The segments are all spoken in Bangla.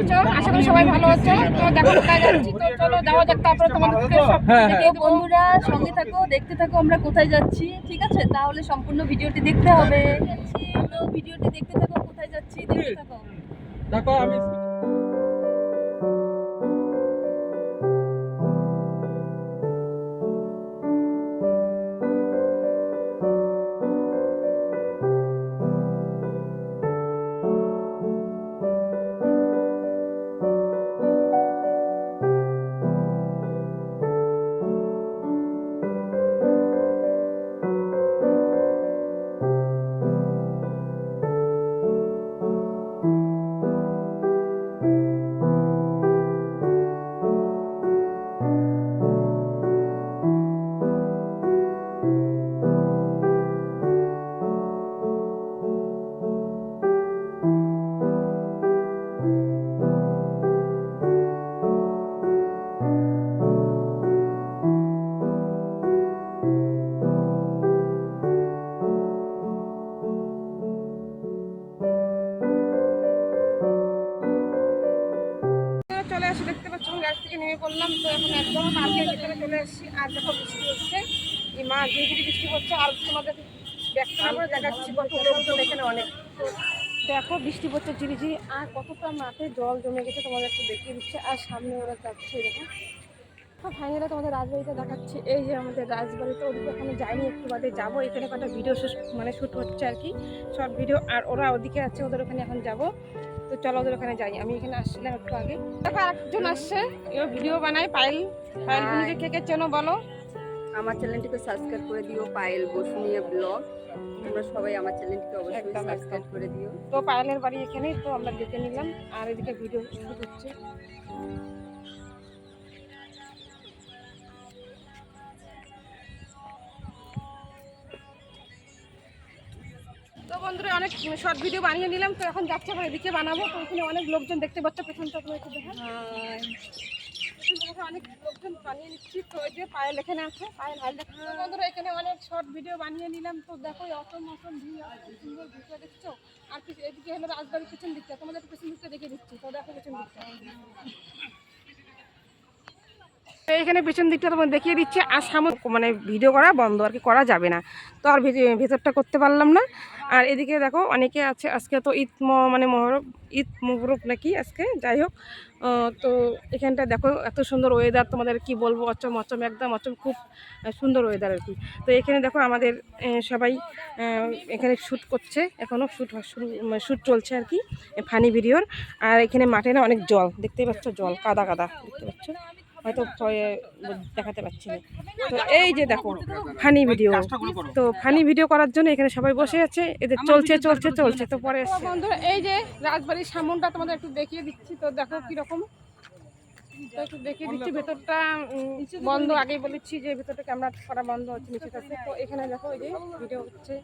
আছো? আশা করি সবাই ভালো আছো। তো দেখো কোথায় যাচ্ছি? তো চলো যাওয়া যাক। তারপরে তোমাদেরকে সব হ্যাঁ, দেবো। বন্ধুরা সঙ্গে থাকো দেখতে থাকো আমরা কোথায় যাচ্ছি ঠিক আছে? তাহলে সম্পূর্ণ ভিডিওটি দেখতে হবে। তো ভিডিওটি দেখতে থাকো কোথায় যাচ্ছি দেখতে থাকো। দেখো আমি পড়লাম তো এখন একদম পার্কের ভিতরে চলে এসেছি আর দেখো বৃষ্টি হচ্ছে এই মা ধীরে বৃষ্টি হচ্ছে আর তোমাদের ব্যাগটা আমরা দেখাচ্ছি কত লোকজন এখানে অনেক। দেখো বৃষ্টি পড়ছে ঝিরিঝিরি আর কতটা মাঠে জল জমে গেছে তোমাদের একটু দেখিয়ে দিচ্ছে আর সামনে ওরা যাচ্ছে দেখো। ফাইনালি তোমাদের রাজবাড়িতে দেখাচ্ছি। এই যে আমাদের রাজবাড়িতে ওদিকে এখনও যাইনি একটু বাদে যাব। এখানে কটা ভিডিও মানে শ্যুট হচ্ছে আর কি। শর্ট ভিডিও আর ওরা ওদিকে আছে ওদের ওখানে এখন যাব। তো চলো ওদের ওখানে যাই। আমি এখানে আসছিলাম একটু আগে। দেখো আরেকজন আসছে। এও ভিডিও বানায় পায়েল। পায়েল. নিজে কে কে চেনো বলো। আমার চ্যানেলটিকে সাবস্ক্রাইব করে দিও পায়েল বসুনিয়া ব্লগ তোমরা সবাই আমার চ্যানেলটিকে অবশ্যই সাবস্ক্রাইব করে দিও। তো পায়েলের বাড়ি এখানেই তো আমরা দেখে নিলাম। আর এদিকে ভিডিও শুরু হচ্ছে। বন্ধুরা অনেক শর্ট ভিডিও বানিয়ে নিলাম, তো এখন যাচ্ছে আবার এদিকে বানাবো। তো এখানে অনেক লোকজন দেখতে পাচ্ছ পেছনটা তুমি একটু দেখো অনেক লোকজন বানিয়ে নিচ্ছি। তো ওই যে পায়েল এখানে আছে, পায়েল দেখা। বন্ধুরা, এখানে অনেক শর্ট ভিডিও বানিয়ে নিলাম। তো দেখো অসম অসম ভিউ সুন্দর ভিডিও দেখছ। আর কিছু এদিকে হলো রাজবাড়ির পেছন দিকটা তোমাদের পেছন দিকটা দেখে দিচ্ছি। তো দেখো পেছন দিকটা। তো এখানে পেছন দিকটা তোমার দেখিয়ে দিচ্ছে। আর সামনে মানে ভিডিও করা বন্ধ, আর কি করা যাবে না। তো আর ভেতরটা করতে পারলাম না। আর এদিকে দেখো, অনেকে আছে, আজকে তো ঈদ মানে মহরম, ঈদ মুবরক নাকি আজকে? যাই হোক তো এখানটা দেখো, এত সুন্দর ওয়েদার তোমাদের কি বলব, অচম অচম, একদম অচম, খুব সুন্দর ওয়েদার আর কি। তো এখানে দেখো, আমাদের সবাই এখানে শ্যুট করছে এখনও শ্যুট শ্যুট চলছে আর কি ফানি ভিডিওর আর এখানে মাঠে না অনেক জল, দেখতেই পাচ্ছ জল, কাদা কাদা, দেখতে পাচ্ছ? হয়তো ভয়ে দেখাতে পাচ্ছি না। তো এই যে দেখো ফানি ভিডিও। তো ফানি ভিডিও করার জন্য এখানে সবাই বসে আছে এদের চলছে চলছে চলছে তো পরে বন্ধুরা এই যে রাজবাড়ির সামনটা তোমাদের একটু দেখিয়ে দিচ্ছি তো দেখো কীরকম। তো একটু দেখিয়ে দিচ্ছি ভেতরটা বন্ধ আগেই বলেছি যে ভেতরটা ক্যামেরা করা বন্ধ হচ্ছে নিচে আছে। তো এখানে দেখো এই যে ভিডিও হচ্ছে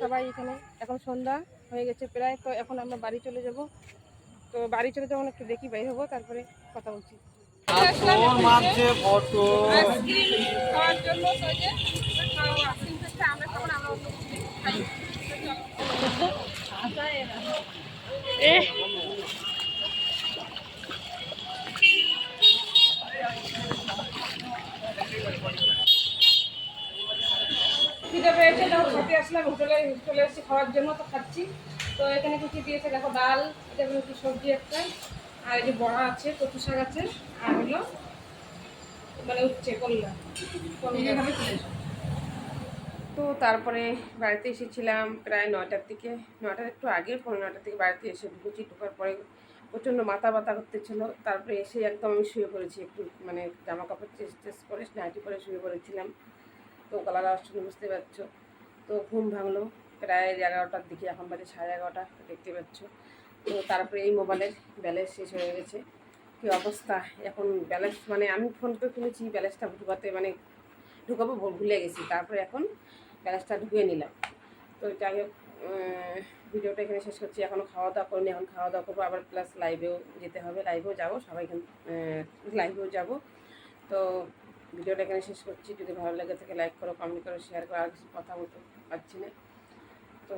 সবাই এখানে এখন সন্ধ্যা হয়ে গেছে প্রায় তো এখন আমরা বাড়ি চলে যাব। তো বাড়ি চলে যাব একটু দেখি বাইরে হব তারপরে কথা বলছি। ফটো খাওয়া আইসক্রিম খেতে কিছু আসলাম, হোটেলে, চলে এসেছি খাওয়ার জন্য, তো খাচ্ছি। তো এখানে কি কি দিয়েছে, দেখো ডাল, এটা কি সবজি একটা, আর এই যে বড়া আছে, কচু শাক আছে, আর হলো মানে উঠছে করলা তো তারপরে বাড়িতে এসেছিলাম প্রায় নয়টার দিকে। নয়টার একটু আগে পনেরো নয়টার দিকে বাড়িতে এসে ঢুকেছি। ঢোকার পরে প্রচণ্ড মাথা ব্যথা করতেছিল। তারপরে এসে একদম আমি শুয়ে পড়েছি একটু মানে জামা কাপড় চেস করে নাইটি পরে শুয়ে পড়েছিলাম। তো গলার শুনে বুঝতে পারছ? তো ঘুম ভাঙলো। প্রায় এগারোটার দিকে এখন বাজে সাড়ে এগারোটা দেখতে পাচ্ছ। তো তারপরে এই মোবাইলের ব্যালেন্স শেষ হয়ে গেছে। কী অবস্থা? এখন ব্যালেন্স মানে আমি ফোন পে খুলেছি, ব্যালেন্সটা ঢুকাতে মানে ঢুকাবো ভুলে গেছি। তারপরে এখন ব্যালেন্সটা ঢুকিয়ে নিলাম। তো যাই হোক ভিডিওটা এখানে শেষ করছি। এখনও খাওয়া দাওয়া করিনি, এখন খাওয়া দাওয়া করব। আবার প্লাস লাইভেও যেতে হবে। লাইভেও যাব। সবাই লাইভেও যাব। তো ভিডিওটা এখানে শেষ করছি। যদি ভালো লাগে থাকে লাইক করো কমেন্ট করো শেয়ার করো। আর কিছু কথা বলতে পারছি না। তো